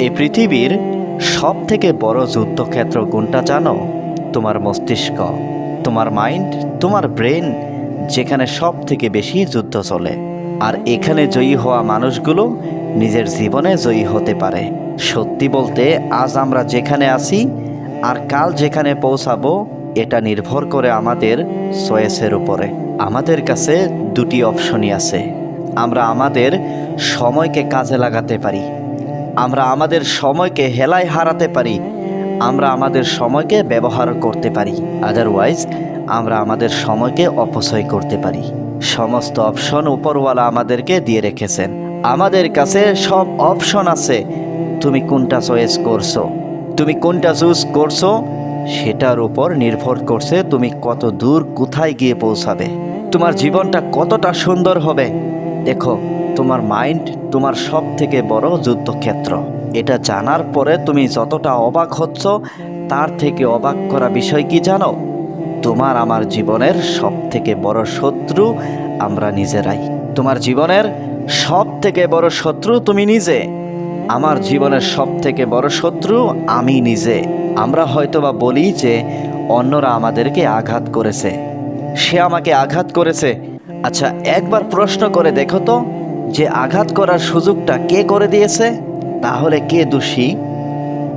এই পৃথিবীর সব থেকে বড় যুদ্ধক্ষেত্র কোনটা জানো? তোমার মস্তিষ্ক, তোমার মাইন্ড, তোমার ব্রেন, যেখানে সব থেকে বেশি যুদ্ধ চলে। আর এখানে জয়ী হওয়া মানুষগুলো নিজের জীবনে জয়ী হতে পারে। সত্যি বলতে, আজ আমরা যেখানে আছি আর কাল যেখানে পৌঁছাবো, এটা নির্ভর করে আমাদের চয়েসের উপরে। আমাদের কাছে দুটি অপশনই আছে। আমরা আমাদের সময়কে কাজে লাগাতে পারি। আমরা আমাদের সময়কে হেলায় হারাতে পারি, আমরা আমাদের সময়কে ব্যবহার করতে পারি। আদারওয়াইজ আমরা আমাদের সময়কে অপচয় করতে পারি। সমস্ত অপশন উপরওয়ালা আমাদেরকে দিয়ে রেখেছেন। আমাদের কাছে সব অপশন আছে। তুমি কোনটা চয়েস করছ? তুমি কোনটা চুজ করছ? সেটার উপর নির্ভর করছে তুমি কত দূর, কোথায় গিয়ে পৌঁছাবে। তোমার জীবনটা কতটা সুন্দর হবে? দেখো তোমার মাইন্ড তোমার সব থেকে বড় যুদ্ধক্ষেত্র। এটা জানার পরে তুমি যতটা অবাক হচ্ছ, তার থেকে অবাক করা বিষয় কি জানো? তোমার আমার জীবনের সব থেকে বড় শত্রু আমরা নিজেরাই। তোমার জীবনের সব থেকে বড় শত্রু তুমি নিজে। আমার জীবনের সব থেকে বড় শত্রু আমি নিজে। আমরা হয়তোবা বলি যে অন্যরা আমাদেরকে আঘাত করেছে। সে আমাকে আঘাত করেছে। আচ্ছা একবার প্রশ্ন করে দেখো তো। যে আঘাত করার সুযোগটা কে করে দিয়েছে? তাহলে কে দোষী?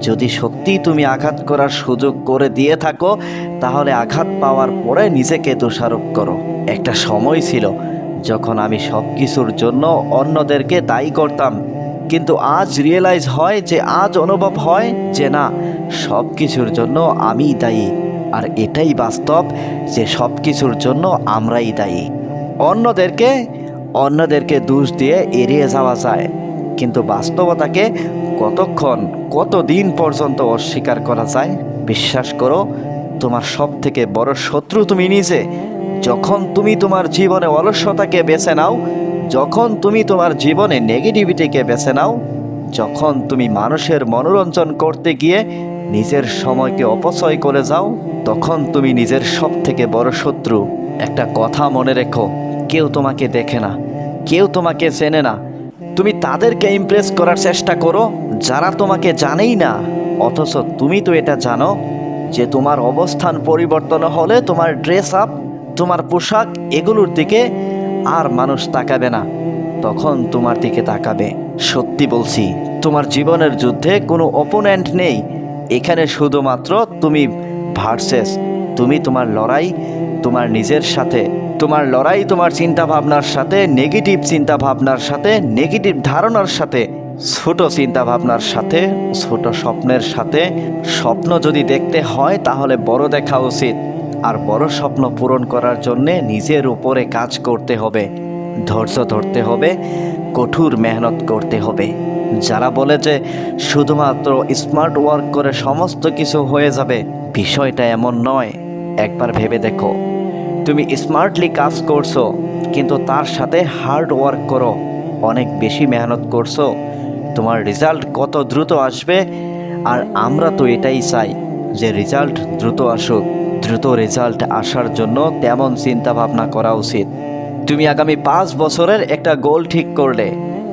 যদি সত্যিই তুমি আঘাত করার সুযোগ করে দিয়ে থাকো, তাহলে আঘাত পাওয়ার পরে নিজেকে দোষারোপ করো। একটা সময় ছিল যখন আমি সব কিছুর জন্য অন্যদেরকে দায়ী করতাম। কিন্তু আজ রিয়েলাইজ হয় যে আজ অনুভব হয় যে না সব কিছুর জন্য আমিই দায়ী। আর এটাই বাস্তব যে সব কিছুর জন্য আমরাই দায়ী। অন্যদেরকে অন্যদেরকে দোষ দিয়ে এড়িয়ে যাওয়া যায়। কিন্তু বাস্তবতাকে কতক্ষণ কত দিন পর্যন্ত অস্বীকার করা যায়, বিশ্বাস করো, তোমার সব থেকে বড় শত্রু তুমি নিজে। যখন তুমি তোমার জীবনে অলস্যতাকে বেছে নাও, যখন তুমি তোমার জীবনে নেগেটিভিটিকে বেছে নাও, যখন তুমি মানুষের মনোরঞ্জন করতে গিয়ে নিজের সময়কে অপচয় করে যাও, তখন তুমি নিজের সব থেকে বড় শত্রু। একটা কথা মনে রেখো কেউ তোমাকে দেখে না, কেউ তোমাকে চেনে না। তুমি তাদেরকে ইমপ্রেস করার চেষ্টা করো, যারা তোমাকে জানেই না। অথচ তুমি তো এটা জানো যে তোমার অবস্থান পরিবর্তন হলে তোমার ড্রেস আপ তোমার পোশাক এগুলোর দিকে আর মানুষ তাকাবে না। তখন তোমার দিকে তাকাবে। সত্যি বলছি, তোমার জীবনের যুদ্ধে কোনো অপোনেন্ট নেই। এখানে শুধুমাত্র তুমি ভার্সেস তুমি তোমার লড়াই তোমার নিজের সাথে, তোমার লড়াই, তোমার চিন্তা ভাবনার সাথে নেগেটিভ চিন্তা ভাবনার সাথে নেগেটিভ ধারণার সাথে, ছোট চিন্তা ভাবনার সাথে, ছোট স্বপ্নের সাথে, স্বপ্ন যদি দেখতে হয় তাহলে বড় দেখা উচিত। আর বড় স্বপ্ন পূরণ করার জন্যে নিজের উপরে কাজ করতে হবে, ধৈর্য ধরতে হবে, কঠোর মেহনত করতে হবে। যারা বলে যে শুধুমাত্র স্মার্ট ওয়ার্ক করে সমস্ত কিছু হয়ে যাবে, বিষয়টা এমন নয়। একবার ভেবে দেখো। তুমি স্মার্টলি কাজ করছ, কিন্তু তার সাথে হার্ড ওয়ার্ক করো। অনেক বেশি মেহনত করছ। তোমার রেজাল্ট কত দ্রুত আসবে? আর আমরা তো এটাই চাই যে রেজাল্ট দ্রুত আসুক। দ্রুত রেজাল্ট আসার জন্য তেমন চিন্তা ভাবনা করা উচিত। তুমি আগামী পাঁচ বছরের একটা গোল ঠিক করলে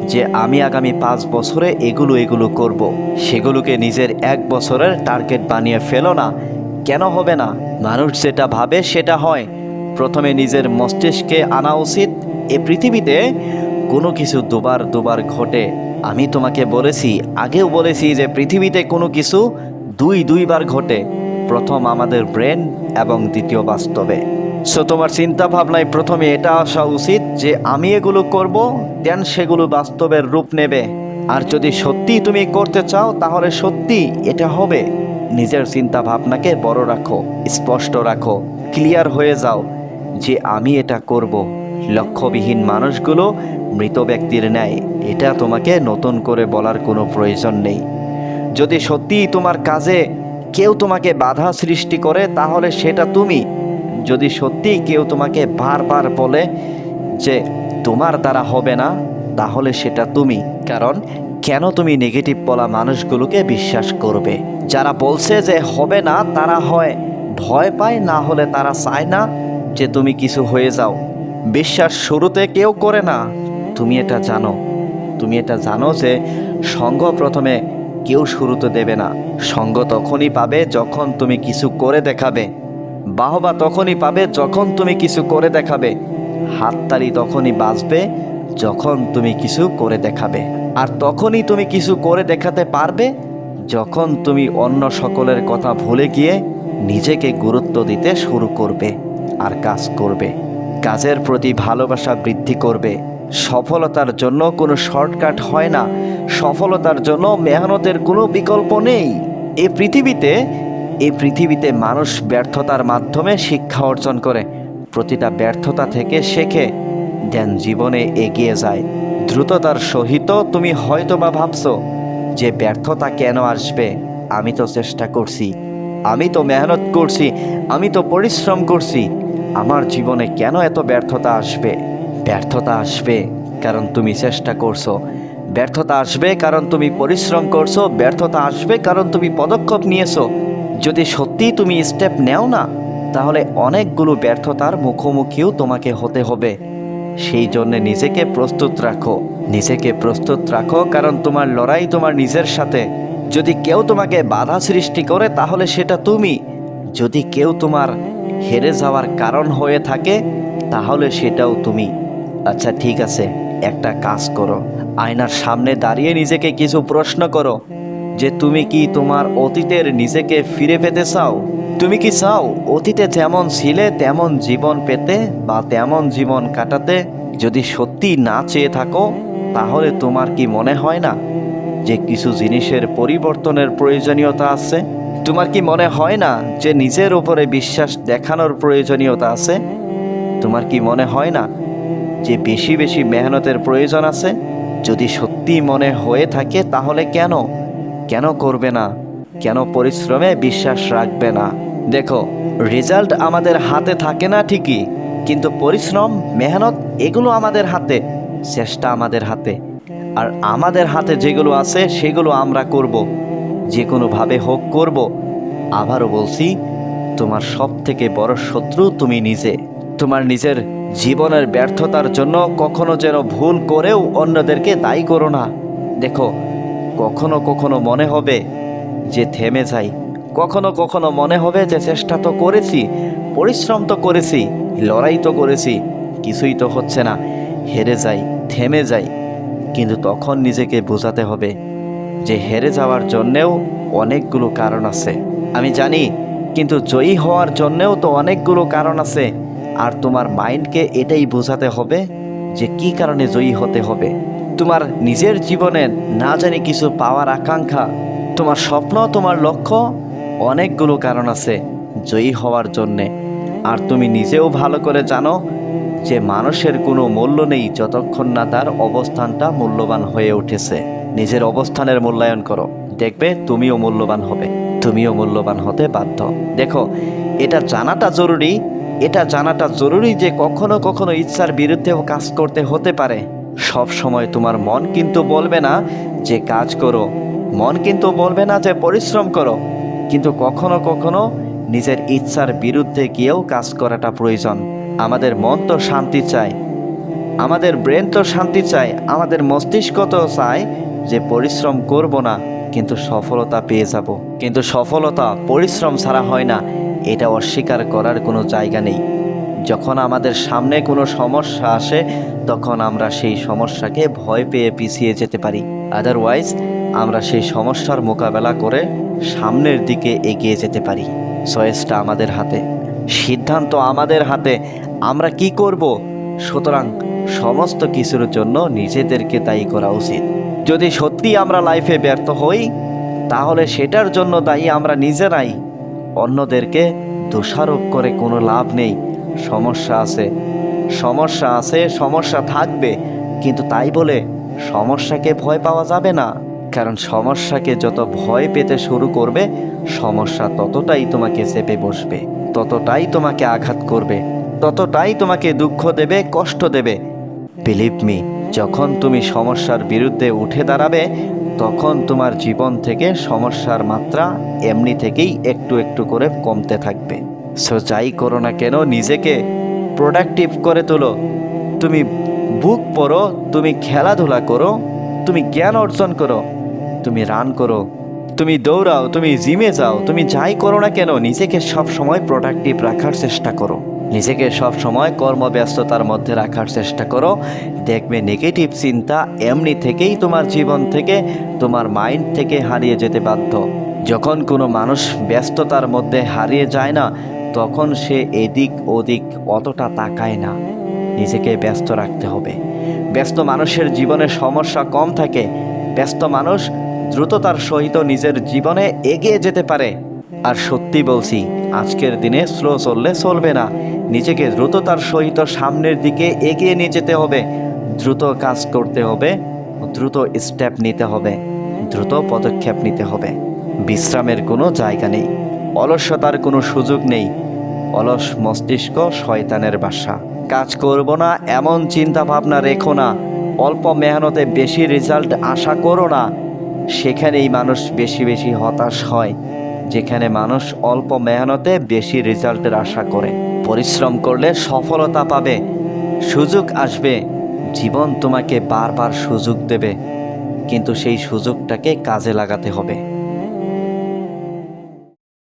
যে আমি আগামী পাঁচ বছরে এগুলো এগুলো করব। সেগুলোকে নিজের এক বছরের টার্গেট বানিয়ে ফেলো না। কেন হবে না? মানুষ যেটা ভাবে সেটা হয়। প্রথমে নিজের মস্তিষ্কে আনা উচিত, এ পৃথিবীতে কোনো কিছু দুবার দুবার ঘটে। আমি তোমাকে বলেছি, আগেও বলেছি যে পৃথিবীতে কোনো কিছু দুই দুইবার ঘটে। প্রথম আমাদের ব্রেন এবং দ্বিতীয় বাস্তবে। সো তোমার চিন্তা ভাবনায় প্রথমে এটা আসা উচিত যে আমি এগুলো করব দেন সেগুলো বাস্তবের রূপ নেবে। আর যদি সত্যি তুমি করতে চাও, তাহলে সত্যি এটা হবে। নিজের চিন্তা ভাবনাকে বড় রাখো, স্পষ্ট রাখো ক্লিয়ার হয়ে যাও যে আমি এটা করব। লক্ষ্যবিহীন মানুষগুলো মৃত ব্যক্তির ন্যায়, এটা তোমাকে নতুন করে বলার কোনো প্রয়োজন নেই। যদি সত্যিই তোমার কাজে কেউ তোমাকে বাধা সৃষ্টি করে, তাহলে সেটা তুমি। যদি সত্যিই কেউ তোমাকে বারবার বলে যে তোমার দ্বারা হবে না, তাহলে সেটা তুমি। কারণ কেন তুমি নেগেটিভ বলা মানুষগুলোকে বিশ্বাস করবে? যারা বলছে যে হবে না, তারা হয় ভয় পায়, না হলে তারা চায় না যে তুমি কিছু হয়ে যাও। বিশ্বাস শুরুতে কেউ করে না। তুমি এটা জানো। তুমি এটা জানো যে সঙ্গ প্রথমে কেউ শুরুতে দেবে না। সঙ্গ তখনই পাবে যখন তুমি কিছু করে দেখাবে। বাহবা তখনই পাবে যখন তুমি কিছু করে দেখাবে। হাততালি তখনই বাজবে যখন তুমি কিছু করে দেখাবে। আর তখনই তুমি কিছু করে দেখাতে পারবে যখন তুমি অন্য সকলের কথা ভুলে গিয়ে নিজেকে গুরুত্ব দিতে শুরু করবে আর কাজ করবে। কাজের প্রতি ভালোবাসা বৃদ্ধি করবে। সফলতার জন্য কোনো শর্টকাট হয় না। সফলতার জন্য মেহনতের কোনো বিকল্প নেই। এ পৃথিবীতে এই পৃথিবীতে মানুষ ব্যর্থতার মাধ্যমে শিক্ষা অর্জন করে। প্রতিটা ব্যর্থতা থেকে শেখে, দেন জীবনে এগিয়ে যায়। দ্রুততার সহিত তুমি হয়তো বা ভাবছ যে ব্যর্থতা কেন আসবে। আমি তো চেষ্টা করছি। আমি তো মেহনত করছি। আমি তো পরিশ্রম করছি। আমার জীবনে কেন এত ব্যর্থতা আসবে? ব্যর্থতা আসবে কারণ তুমি চেষ্টা করছ। ব্যর্থতা আসবে কারণ তুমি পরিশ্রম করছ। ব্যর্থতা আসবে কারণ তুমি পদক্ষেপ নিয়েছো। যদি সত্যি তুমি স্টেপ নেও না, তাহলে অনেকগুলো ব্যর্থতার মুখোমুখিও তোমাকে হতে হবে। সেই জন্য নিজেকে প্রস্তুত রাখো। নিজেকে প্রস্তুত রাখো কারণ তোমার লড়াই তোমার নিজের সাথে। যদি কেউ তোমাকে বাধা সৃষ্টি করে তাহলে সেটা তুমি। যদি কেউ তোমার হেরে যাওয়ার কারণ হয়ে থাকে তাহলে সেটাও তুমি। আচ্ছা ঠিক আছে, একটা কাজ করো। আয়নার সামনে দাঁড়িয়ে নিজেকে কিছু প্রশ্ন করো। যে তুমি কি তোমার অতীতের নিজেকে ফিরে পেতে চাও? তুমি কি চাও অতীতে যেমন ছিলে, তেমন জীবন পেতে বা তেমন জীবন কাটাতে? যদি সত্যি না চেয়ে থাকো, তাহলে তোমার কি মনে হয় না যে কিছু জিনিসের পরিবর্তনের প্রয়োজনীয়তা আছে? তোমার কি মনে হয় না যে নিজের উপরে বিশ্বাস দেখানোর প্রয়োজনীয়তা আছে? তোমার কি মনে হয় না যে বেশি বেশি মেহনতের প্রয়োজন আছে? যদি সত্যি মনে হয়ে থাকে, তাহলে কেন? কেন করবে না? কেন পরিশ্রমে বিশ্বাস রাখবে না? দেখো রেজাল্ট আমাদের হাতে থাকে না ঠিকই, কিন্তু পরিশ্রম, মেহনত, এগুলো আমাদের হাতে, চেষ্টা আমাদের হাতে। আর আমাদের হাতে যেগুলো আছে, সেগুলো আমরা করব। যে কোনোভাবে হোক করব। আবারও বলছি, তোমার সব থেকে বড় শত্রু তুমি নিজে। তোমার নিজের জীবনের ব্যর্থতার জন্য কখনো যেন ভুল করেও অন্যদেরকে দায়ী করো না। দেখো, কখনো কখনো মনে হবে যে থেমে যাই। কখনো কখনো মনে হবে যে চেষ্টা তো করেছি, পরিশ্রম তো করেছি, লড়াই তো করেছি, কিছুই তো হচ্ছে না, হেরে যাই, থেমে যাই। কিন্তু তখন নিজেকে বোঝাতে হবে যে হেরে যাওয়ার জন্যেও অনেকগুলো কারণ আছে। আমি জানি, কিন্তু জয়ী হওয়ার জন্যেও তো অনেকগুলো কারণ আছে। আর তোমার মাইন্ডকে এটাই বোঝাতে হবে যে কি কারণে জয়ী হতে হবে। তোমার নিজের জীবনে না জানি কিছু পাওয়ার আকাঙ্ক্ষা, তোমার স্বপ্ন, তোমার লক্ষ্য অনেকগুলো কারণ আছে জয়ী হওয়ার জন্যে। আর তুমি নিজেও ভালো করে জানো যে মানুষের কোনো মূল্য নেই যতক্ষণ না তার অবস্থানটা মূল্যবান হয়ে উঠেছে। নিজের অবস্থানের মূল্যায়ন করো। দেখবে তুমিও মূল্যবান হবে। তুমিও মূল্যবান হতে বাধ্য। দেখো, এটা জানাটা জরুরি। এটা জানাটা জরুরি যে কখনো কখনো ইচ্ছার বিরুদ্ধেও কাজ করতে হতে পারে। সব সময় তোমার মন কিন্তু বলবে না যে কাজ করো। মন কিন্তু বলবে না যে পরিশ্রম করো। কিন্তু কখনো কখনো নিজের ইচ্ছার বিরুদ্ধে গিয়েও কাজ করাটা প্রয়োজন। আমাদের মন তো শান্তি চায়। আমাদের ব্রেন তো শান্তি চায়। আমাদের মস্তিষ্ক তো চায় যে পরিশ্রম করব না, কিন্তু সফলতা পেয়ে যাব। কিন্তু সফলতা, পরিশ্রম ছাড়া হয় না। এটা অস্বীকার করার কোনো জায়গা নেই। যখন আমাদের সামনে কোনো সমস্যা আসে, তখন আমরা সেই সমস্যাকে ভয় পেয়ে পিছিয়ে যেতে পারি। আদারওয়াইজ আমরা সেই সমস্যার মোকাবেলা করে সামনের দিকে এগিয়ে যেতে পারি। চয়েসটা আমাদের হাতে। সিদ্ধান্ত আমাদের হাতে। আমরা কি করব? সুতরাং সমস্ত কিছুর জন্য নিজেদেরকে দায়ী করা উচিত। যদি সত্যি আমরা লাইফে ব্যর্থ হই, তাহলে সেটার জন্য দায়ী আমরা নিজেরাই। অন্যদেরকে দোষারোপ করে কোনো লাভ নেই। সমস্যা আছে। সমস্যা আছে, সমস্যা থাকবে। কিন্তু তাই বলে সমস্যাকে ভয় পাওয়া যাবে না। কারণ সমস্যাকে যত ভয় পেতে শুরু করবে, সমস্যা ততটাই তোমাকে চেপে বসবে, ততটাই তোমাকে আঘাত করবে, ততটাই তোমাকে দুঃখ দেবে, কষ্ট দেবে। বিলিভ মি যখন তুমি সমস্যার বিরুদ্ধে উঠে দাঁড়াবে, তখন তোমার জীবন থেকে সমস্যার মাত্রা এমনি থেকেই একটু একটু করে কমতে থাকবে। সো যাই করো না কেন, নিজেকে প্রোডাক্টিভ করে তোলো। তুমি বুক পড়ো তুমি খেলাধুলা করো, তুমি জ্ঞান অর্জন করো। তুমি রান করো, তুমি দৌড়াও, তুমি জিমে যাও, তুমি যাই করো না কেন, নিজেকে সব সময় প্রোডাক্টিভ রাখার চেষ্টা করো। নিজেকে সব সময় কর্মব্যস্ততার মধ্যে রাখার চেষ্টা করো। দেখবে নেগেটিভ চিন্তা এমনি থেকেই তোমার জীবন থেকে, তোমার মাইন্ড থেকে হারিয়ে যেতে বাধ্য। যখন কোনো মানুষ ব্যস্ততার মধ্যে হারিয়ে যায় না, তখন সে এদিক ওদিক অতটা তাকায় না। নিজেকে ব্যস্ত রাখতে হবে। ব্যস্ত মানুষের জীবনে সমস্যা কম থাকে। ব্যস্ত মানুষ দ্রুততার সহিত নিজের জীবনে এগিয়ে যেতে পারে। আর সত্যি বলছি, আজকের দিনে স্লো চললে চলবে না। নিজেকে দ্রুততার সহিত সামনের দিকে এগিয়ে নিয়ে যেতে হবে। দ্রুত কাজ করতে হবে, দ্রুত স্টেপ নিতে হবে, দ্রুত পদক্ষেপ নিতে হবে। বিশ্রামের কোনো জায়গা নেই, অলস্যতার কোনো সুযোগ নেই। অলস মস্তিষ্ক শয়তানের বাসা। কাজ করব না, এমন চিন্তা ভাবনা রেখো না। অল্প মেহনতে বেশি রেজাল্ট আশা করো না। সেখানেই মানুষ বেশি বেশি হতাশ হয়, যেখানে মানুষ অল্প মেহনতে বেশি রেজাল্টের আশা করে। পরিশ্রম করলে সফলতা পাবে, সুযোগ আসবে, জীবন তোমাকে বারবার সুযোগ দেবে, কিন্তু সেই সুযোগটাকে কাজে লাগাতে হবে।